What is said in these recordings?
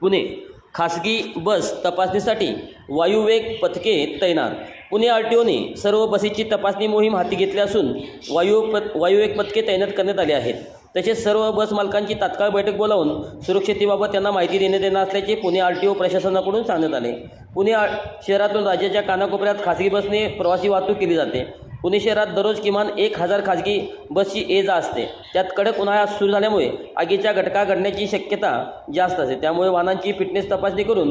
पुणे. खासगी बस तपासणीसाठी वायुवेग पथके तैनात. पुणे आर टी ओने सर्व बसेसची तपासणी मोहीम हाती घेतली असून वायू पथ वायुवेग पथके तैनात करण्यात आले आहेत. तसेच सर्व बस मालकांची तात्काळ बैठक बोलावून सुरक्षितेबाबत त्यांना माहिती देण्यात येणार असल्याचे पुणे आर टी ओ प्रशासनाकडून सांगण्यात आले. पुणे आ शहरातून राज्याच्या कानाकोपऱ्यात खासगी बसने प्रवासी वाहतूक केली जाते. पुणे शहरात दररोज किमान एक हजार खाजगी बसची ये जा असते. त्यात कडक उन्हाळा सुरू झाल्यामुळे आगीच्या घटका घडण्याची शक्यता जास्त असते. त्यामुळे वाहनांची फिटनेस तपासणी करून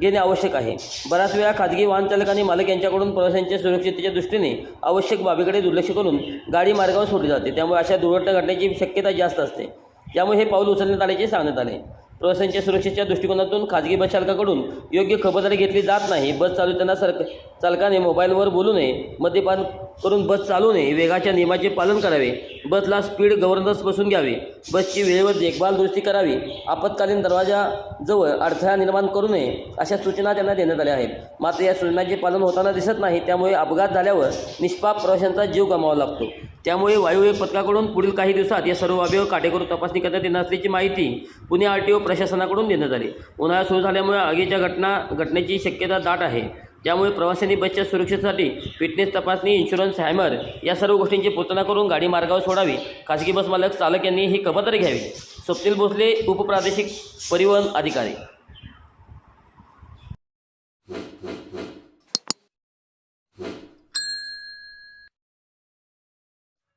घेणे आवश्यक आहे. बऱ्याच वेळा खाजगी वाहन चालक आणि मालक यांच्याकडून प्रवाशांच्या सुरक्षिततेच्या दृष्टीने आवश्यक बाबीकडे दुर्लक्ष करून गाडी मार्गावर सोडली जाते. त्यामुळे अशा दुर्घटना घडण्याची शक्यता जास्त असते. त्यामुळे हे पाऊल उचलण्यात आल्याचे सांगण्यात आले. प्रवाशांच्या सुरक्षेच्या दृष्टिकोनातून खाजगी बस चालकाकडून योग्य खबरदारी घेतली जात नाही. बस चालवताना सरक चालकाने मोबाईलवर बोलू नये मद्यपान करून बस चालू नये वेगाच्या नियमाचे पालन करावे. बसला स्पीड गव्हर्नन्स बसून घ्यावे. बसची वेळेवर देखभाल दुरुस्ती करावी. आपत्कालीन दरवाजाजवळ अडथळा निर्माण करू नये अशा सूचना त्यांना देण्यात आल्या आहेत. मात्र या सूचनांचे पालन होताना दिसत नाही त्यामुळे अपघात झाल्यावर निष्पाप प्रवाशांचा जीव गमावा लागतो. त्यामुळे वायुवेग पथकाकडून पुढील काही दिवसात या सर्व बाबीवर काटेकोर तपासणी करण्यात येणार असल्याची माहिती पुणे आर टी ओ प्रशासनाकडून देण्यात आली. उन्हाळा सुरू झाल्यामुळे आगीच्या घटना घटनेची शक्यता दाट आहे. त्यामुळे प्रवाशांनी बसच्या सुरक्षेसाठी फिटनेस तपासणी इन्शुरन्स हॅमर या सर्व गोष्टींची पूर्तता करून गाडी मार्गावर सोडावी. खासगी बस मालक चालक यांनी ही खबरदारी घ्यावी. स्वप्नील भोसले उपप्रादेशिक परिवहन अधिकारी.